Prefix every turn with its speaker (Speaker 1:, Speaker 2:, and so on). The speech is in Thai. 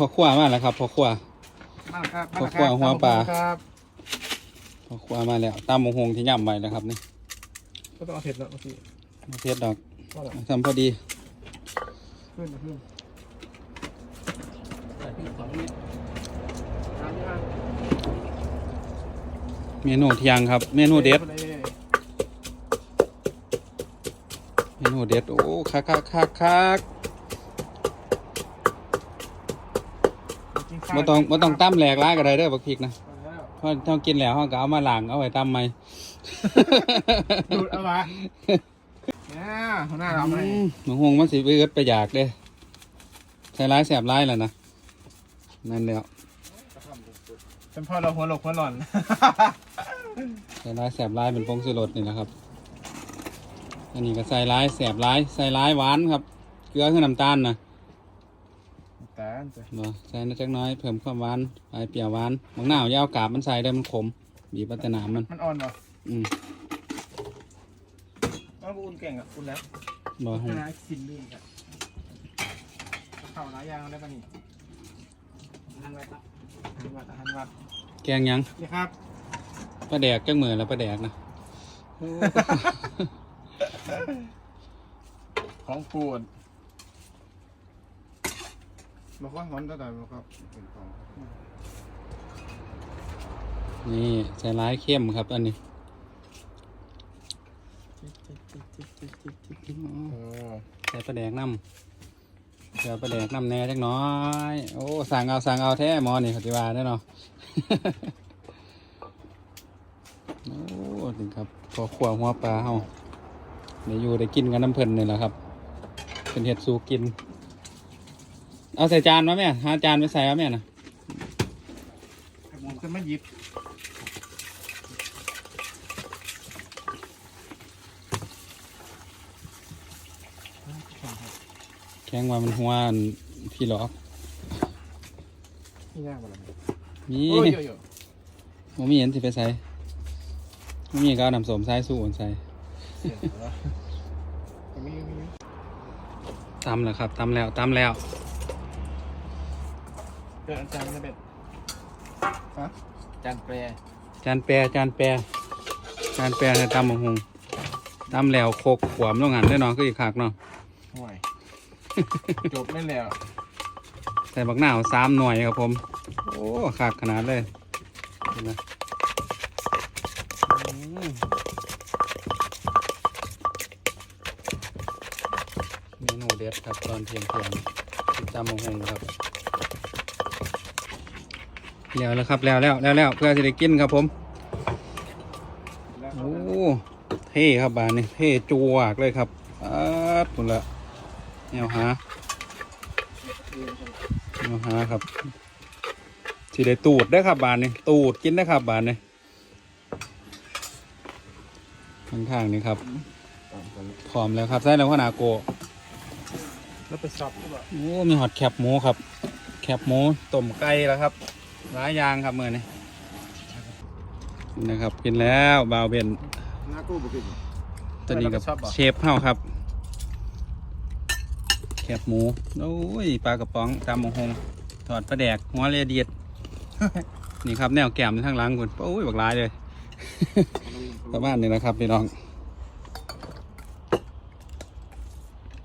Speaker 1: พอครัวมาแล้วครับพอครัว
Speaker 2: มาครับ
Speaker 1: พวกกล้วยหัวปลา
Speaker 2: ครับ
Speaker 1: พอครัวมาแล้วตามมงหงที่ย่ำไว้แล้วครับนี่
Speaker 2: ก็ต้องเอาเผ็ดแล้วเมื่อกี้
Speaker 1: มาเทศดอก
Speaker 2: ก็แบบ
Speaker 1: ทำพอดี
Speaker 2: ขึ้นนะขึ้น
Speaker 3: ใส่พริกสองเม็ด
Speaker 2: น้ำนี่อะ
Speaker 1: เมนูเที่ยงครับ เมนูเด็ด
Speaker 2: ไปเลย
Speaker 1: เมนูเด็ดโอ้คักคักคักคัก
Speaker 2: กิ
Speaker 1: บ่ต้องบ่ต้องตั้มแหลกร้ายก็ได้เด้อบักพริกนะ
Speaker 2: มาแล้ว
Speaker 1: เพราะถ้ากินแล้วเราก็เอามาล้างเอาไว้ตั้มใหม่
Speaker 2: ดูดเอามาเนี่ยหัวหน้าเราเอามาให้
Speaker 1: อืมมงหงมันสิเอืดไปอยากเด้ใส่ร้ายแสบร้ายแล้วนะนั่นแล้ว
Speaker 2: เป็นพ่อเราหัวหลกหัวหล่อน
Speaker 1: ใส่ร้ายแสบร้ายเป็นพงสุรสนี่แหละครับ อันนี้ก็ใส่ร้ายแสบร้ายใส่ร้ายหวานครับ เกลือคือน้ำตาลนะ
Speaker 2: แต่อันจะ
Speaker 1: บ่ใส่นิดจักหน้อยเพิ่มความหวานปลายเปรี้ยวหวานบางหน้าวยาวกาบมันใส่ได้มันขมบีบพัฒนามัน
Speaker 2: มันอ่อนเหรอ
Speaker 1: อืม
Speaker 2: มันอุ่นเก่งอะอุ่นแล้ว
Speaker 1: บ่หง
Speaker 2: นะกินลื่นครับข้าวหลายอย่างได้ป่ะนี่
Speaker 3: นั่งไว้ครับ
Speaker 2: อาหารวัดอาหารวัด
Speaker 1: แกงหยัง
Speaker 2: นี่ครับ
Speaker 1: ปลาแดกจักมือแล้วปลาแดกนะ
Speaker 2: ของโปรด บอกว่าหอนก็ได้บอครับเป็นของ
Speaker 1: นี่ใส่ร้ายเข้มครับ อันนี้
Speaker 2: เออ
Speaker 1: ใส่ปลาแดกน้ำเดี๋ยวปลาแดกน้ำแหน่จักหน้อย โอ้ สั่งเอาสั่งเอาแท้หมอนี่ปฏิวาได้เนาะ โอ้ถึงครับพอขวหัวปลาเฮาเดี๋ยวอยู่ได้กินกันน้ำเพลินนี่แหละครับ เป็นเห็ดสูกิน เอาใส่จานมาแม่หาจานไปใส่มาแม่นะ
Speaker 2: ผมจะไม่หยิบ
Speaker 1: แข้งว่ามันหัวอันพี่หรอก
Speaker 2: นี่ยากกว่าอะไร
Speaker 1: มี
Speaker 2: โอ้ยเยอะ
Speaker 1: ผมมีเห็นสิไปใส่ผมมีก็เอาน้ำส้มสายสู้อันใส่
Speaker 2: ๆเสียแล้วมีมี
Speaker 1: ตำแล้วครับตำแล้วตำแล้ว
Speaker 2: เดินอาจารย์จะเป็นฮะ
Speaker 3: จานแปร
Speaker 1: จานแปรจานแปรจานแปรในตำบักหงตำแล้วโคกขวามลงหันได้เนาะก็อีกขากเนาะ
Speaker 2: ห่วย จบไม่แล้ว
Speaker 1: ใส่บักหนาวสามหน่วยครับผม โอ้ขากขนาดเลยเห็นไหมอืมเมนูเด็ดครับตอนเที่ยงเที่ยงติดตามบักหงครับ แล้วแล้วครับแล้วแล้วแล้วแล้วเพื่อจะได้กินครับผม
Speaker 2: แล้ว
Speaker 1: โอ้เท่ครับบานนี่เท่จวกเลยครับอาดปุ่นละแนวหาแนวหาครับสิได้ตูดได้อครับบานนี่ตูดกินได้อครับบานนี่ข้างๆนี่ครับพร้อมแล้วครับใส่แล้วขนาโกะ
Speaker 2: แล้วไปซับหรือเปล่า
Speaker 1: โอ้มีหอดแคบหมูครับ แคบหมูต้มไก่แล้วครับ หลายอย่างครับเมื่อนี้นี่นะครับกินแล้วบาวเบน
Speaker 2: หน้ากู้บุกิน
Speaker 1: ตัวนี้กับ
Speaker 2: ชอบเหรอ
Speaker 1: เชฟเฮาครับแคบหมูโอ้ยปลากระป๋องตามมงหงถอดปลาแดกหัวเรียเดียดนี่ครับแนวแก้มทางหลังคุณโอ้ยบักหลายเลย ประมาณนี้นะครับพี่น้อง